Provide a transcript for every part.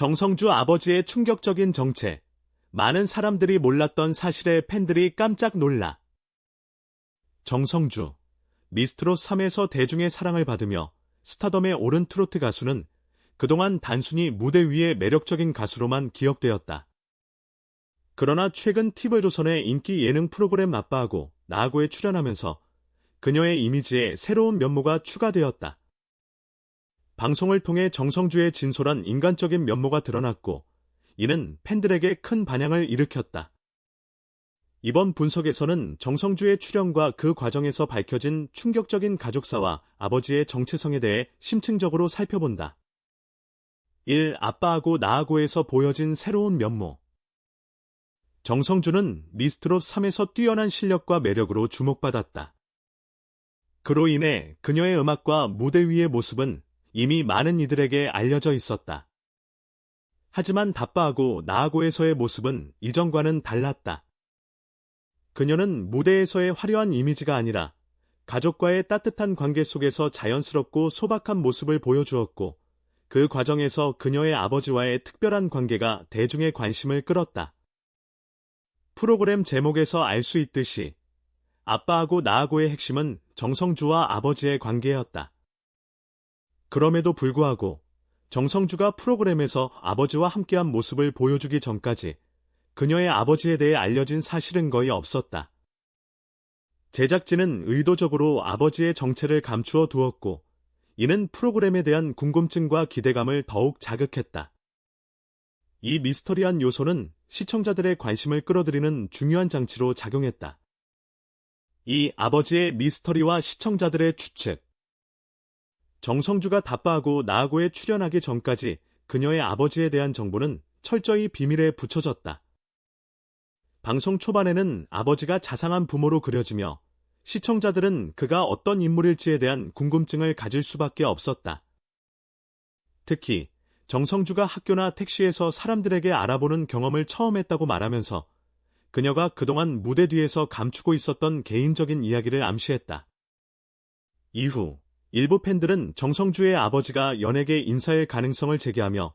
정성주 아버지의 충격적인 정체. 많은 사람들이 몰랐던 사실에 팬들이 깜짝 놀라. 정성주. 미스트롯 3에서 대중의 사랑을 받으며 스타덤에 오른 트로트 가수는 그동안 단순히 무대 위의 매력적인 가수로만 기억되었다. 그러나 최근 TV조선의 인기 예능 프로그램 아빠하고 나하고에 출연하면서 그녀의 이미지에 새로운 면모가 추가되었다. 방송을 통해 정성주의 진솔한 인간적인 면모가 드러났고 이는 팬들에게 큰 반향을 일으켰다. 이번 분석에서는 정성주의 출연과 그 과정에서 밝혀진 충격적인 가족사와 아버지의 정체성에 대해 심층적으로 살펴본다. 1. 아빠하고 나하고에서 보여진 새로운 면모 정성주는 미스트롯 3에서 뛰어난 실력과 매력으로 주목받았다. 그로 인해 그녀의 음악과 무대 위의 모습은 이미 많은 이들에게 알려져 있었다. 하지만 다빠하고 나하고에서의 모습은 이전과는 달랐다. 그녀는 무대에서의 화려한 이미지가 아니라 가족과의 따뜻한 관계 속에서 자연스럽고 소박한 모습을 보여주었고 그 과정에서 그녀의 아버지와의 특별한 관계가 대중의 관심을 끌었다. 프로그램 제목에서 알 수 있듯이 아빠하고 나하고의 핵심은 정성주와 아버지의 관계였다. 그럼에도 불구하고 정성주가 프로그램에서 아버지와 함께한 모습을 보여주기 전까지 그녀의 아버지에 대해 알려진 사실은 거의 없었다. 제작진은 의도적으로 아버지의 정체를 감추어 두었고 이는 프로그램에 대한 궁금증과 기대감을 더욱 자극했다. 이 미스터리한 요소는 시청자들의 관심을 끌어들이는 중요한 장치로 작용했다. 이 아버지의 미스터리와 시청자들의 추측. 정성주가 다빠하고 나하고에 출연하기 전까지 그녀의 아버지에 대한 정보는 철저히 비밀에 붙여졌다. 방송 초반에는 아버지가 자상한 부모로 그려지며 시청자들은 그가 어떤 인물일지에 대한 궁금증을 가질 수밖에 없었다. 특히 정성주가 학교나 택시에서 사람들에게 알아보는 경험을 처음 했다고 말하면서 그녀가 그동안 무대 뒤에서 감추고 있었던 개인적인 이야기를 암시했다. 이후 일부 팬들은 정성주의 아버지가 연예계 인사일 가능성을 제기하며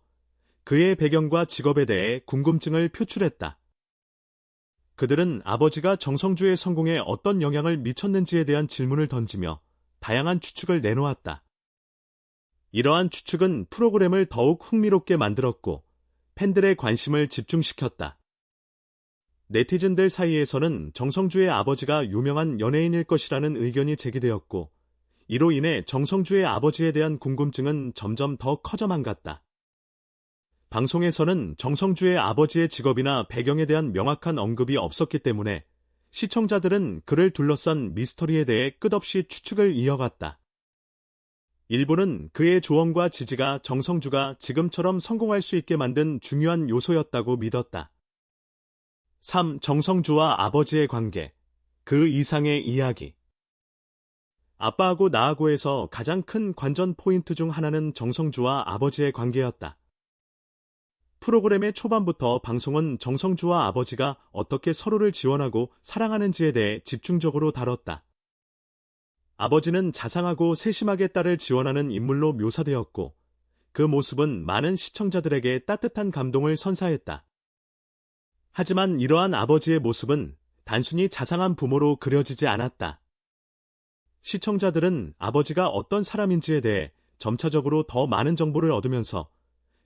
그의 배경과 직업에 대해 궁금증을 표출했다. 그들은 아버지가 정성주의 성공에 어떤 영향을 미쳤는지에 대한 질문을 던지며 다양한 추측을 내놓았다. 이러한 추측은 프로그램을 더욱 흥미롭게 만들었고 팬들의 관심을 집중시켰다. 네티즌들 사이에서는 정성주의 아버지가 유명한 연예인일 것이라는 의견이 제기되었고 이로 인해 정성주의 아버지에 대한 궁금증은 점점 더 커져만 갔다. 방송에서는 정성주의 아버지의 직업이나 배경에 대한 명확한 언급이 없었기 때문에 시청자들은 그를 둘러싼 미스터리에 대해 끝없이 추측을 이어갔다. 일부는 그의 조언과 지지가 정성주가 지금처럼 성공할 수 있게 만든 중요한 요소였다고 믿었다. 3. 정성주와 아버지의 관계. 그 이상의 이야기. 아빠하고 나하고에서 가장 큰 관전 포인트 중 하나는 정성주와 아버지의 관계였다. 프로그램의 초반부터 방송은 정성주와 아버지가 어떻게 서로를 지원하고 사랑하는지에 대해 집중적으로 다뤘다. 아버지는 자상하고 세심하게 딸을 지원하는 인물로 묘사되었고 그 모습은 많은 시청자들에게 따뜻한 감동을 선사했다. 하지만 이러한 아버지의 모습은 단순히 자상한 부모로 그려지지 않았다. 시청자들은 아버지가 어떤 사람인지에 대해 점차적으로 더 많은 정보를 얻으면서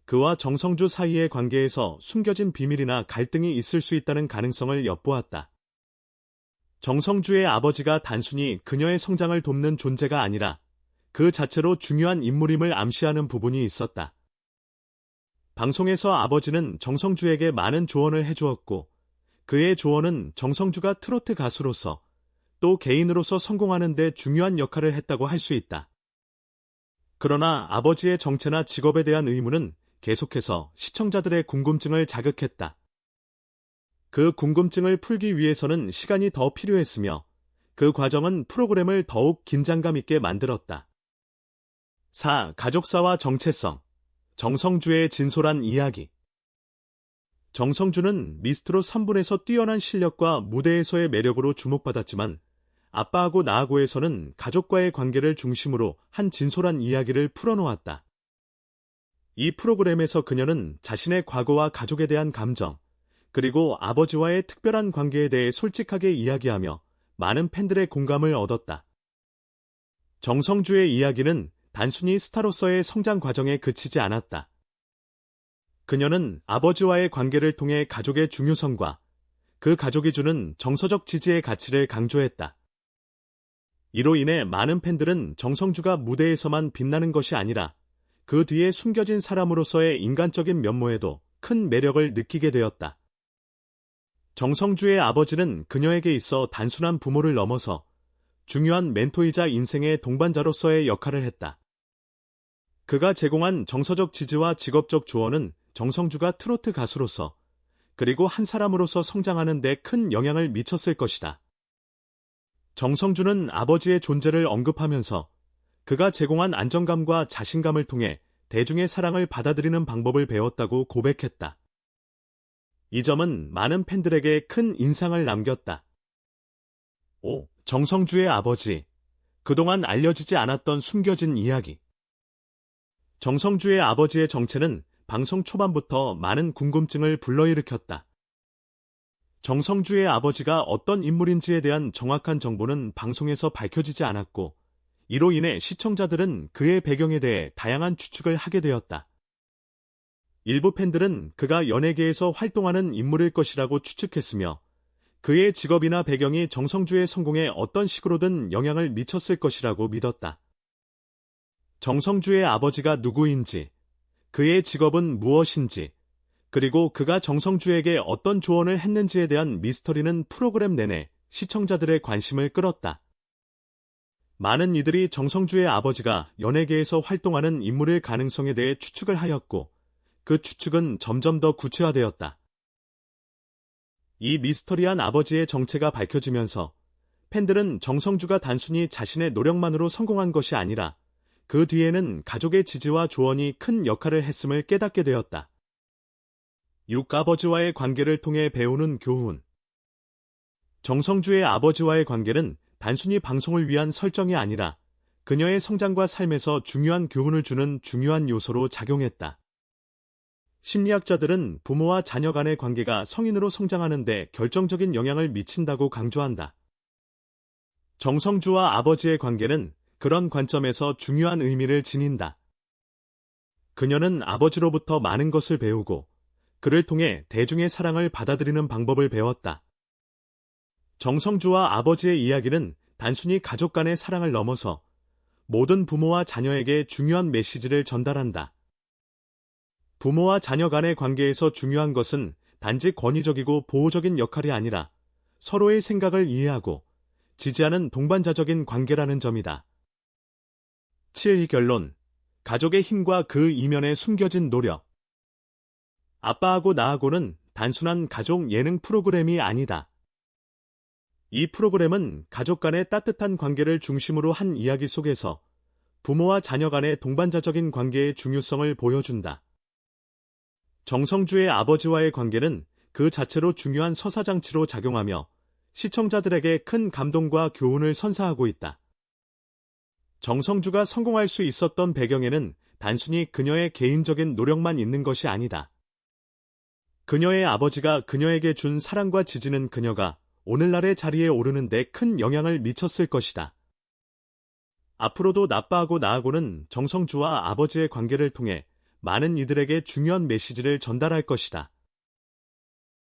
그와 정성주 사이의 관계에서 숨겨진 비밀이나 갈등이 있을 수 있다는 가능성을 엿보았다. 정성주의 아버지가 단순히 그녀의 성장을 돕는 존재가 아니라 그 자체로 중요한 인물임을 암시하는 부분이 있었다. 방송에서 아버지는 정성주에게 많은 조언을 해주었고 그의 조언은 정성주가 트로트 가수로서 또 개인으로서 성공하는 데 중요한 역할을 했다고 할 수 있다. 그러나 아버지의 정체나 직업에 대한 의문은 계속해서 시청자들의 궁금증을 자극했다. 그 궁금증을 풀기 위해서는 시간이 더 필요했으며 그 과정은 프로그램을 더욱 긴장감 있게 만들었다. 4. 가족사와 정체성 정성주의 진솔한 이야기 정성주는 미스트로 3분에서 뛰어난 실력과 무대에서의 매력으로 주목받았지만 아빠하고 나하고에서는 가족과의 관계를 중심으로 한 진솔한 이야기를 풀어놓았다. 이 프로그램에서 그녀는 자신의 과거와 가족에 대한 감정, 그리고 아버지와의 특별한 관계에 대해 솔직하게 이야기하며 많은 팬들의 공감을 얻었다. 정성주의 이야기는 단순히 스타로서의 성장 과정에 그치지 않았다. 그녀는 아버지와의 관계를 통해 가족의 중요성과 그 가족이 주는 정서적 지지의 가치를 강조했다. 이로 인해 많은 팬들은 정성주가 무대에서만 빛나는 것이 아니라 그 뒤에 숨겨진 사람으로서의 인간적인 면모에도 큰 매력을 느끼게 되었다. 정성주의 아버지는 그녀에게 있어 단순한 부모를 넘어서 중요한 멘토이자 인생의 동반자로서의 역할을 했다. 그가 제공한 정서적 지지와 직업적 조언은 정성주가 트로트 가수로서 그리고 한 사람으로서 성장하는 데 큰 영향을 미쳤을 것이다. 정성주는 아버지의 존재를 언급하면서 그가 제공한 안정감과 자신감을 통해 대중의 사랑을 받아들이는 방법을 배웠다고 고백했다. 이 점은 많은 팬들에게 큰 인상을 남겼다. 5. 정성주의 아버지. 그동안 알려지지 않았던 숨겨진 이야기. 정성주의 아버지의 정체는 방송 초반부터 많은 궁금증을 불러일으켰다. 정성주의 아버지가 어떤 인물인지에 대한 정확한 정보는 방송에서 밝혀지지 않았고, 이로 인해 시청자들은 그의 배경에 대해 다양한 추측을 하게 되었다. 일부 팬들은 그가 연예계에서 활동하는 인물일 것이라고 추측했으며, 그의 직업이나 배경이 정성주의 성공에 어떤 식으로든 영향을 미쳤을 것이라고 믿었다. 정성주의 아버지가 누구인지, 그의 직업은 무엇인지, 그리고 그가 정성주에게 어떤 조언을 했는지에 대한 미스터리는 프로그램 내내 시청자들의 관심을 끌었다. 많은 이들이 정성주의 아버지가 연예계에서 활동하는 인물일 가능성에 대해 추측을 하였고, 그 추측은 점점 더 구체화되었다. 이 미스터리한 아버지의 정체가 밝혀지면서 팬들은 정성주가 단순히 자신의 노력만으로 성공한 것이 아니라 그 뒤에는 가족의 지지와 조언이 큰 역할을 했음을 깨닫게 되었다. 육아버지와의 관계를 통해 배우는 교훈. 정성주의 아버지와의 관계는 단순히 방송을 위한 설정이 아니라 그녀의 성장과 삶에서 중요한 교훈을 주는 중요한 요소로 작용했다. 심리학자들은 부모와 자녀 간의 관계가 성인으로 성장하는 데 결정적인 영향을 미친다고 강조한다. 정성주와 아버지의 관계는 그런 관점에서 중요한 의미를 지닌다. 그녀는 아버지로부터 많은 것을 배우고 그를 통해 대중의 사랑을 받아들이는 방법을 배웠다. 정성주와 아버지의 이야기는 단순히 가족 간의 사랑을 넘어서 모든 부모와 자녀에게 중요한 메시지를 전달한다. 부모와 자녀 간의 관계에서 중요한 것은 단지 권위적이고 보호적인 역할이 아니라 서로의 생각을 이해하고 지지하는 동반자적인 관계라는 점이다. 7. 결론. 가족의 힘과 그 이면에 숨겨진 노력. 아빠하고 나하고는 단순한 가족 예능 프로그램이 아니다. 이 프로그램은 가족 간의 따뜻한 관계를 중심으로 한 이야기 속에서 부모와 자녀 간의 동반자적인 관계의 중요성을 보여준다. 정성주의 아버지와의 관계는 그 자체로 중요한 서사장치로 작용하며 시청자들에게 큰 감동과 교훈을 선사하고 있다. 정성주가 성공할 수 있었던 배경에는 단순히 그녀의 개인적인 노력만 있는 것이 아니다. 그녀의 아버지가 그녀에게 준 사랑과 지지는 그녀가 오늘날의 자리에 오르는 데 큰 영향을 미쳤을 것이다. 앞으로도 나빠하고 나하고는 정성주와 아버지의 관계를 통해 많은 이들에게 중요한 메시지를 전달할 것이다.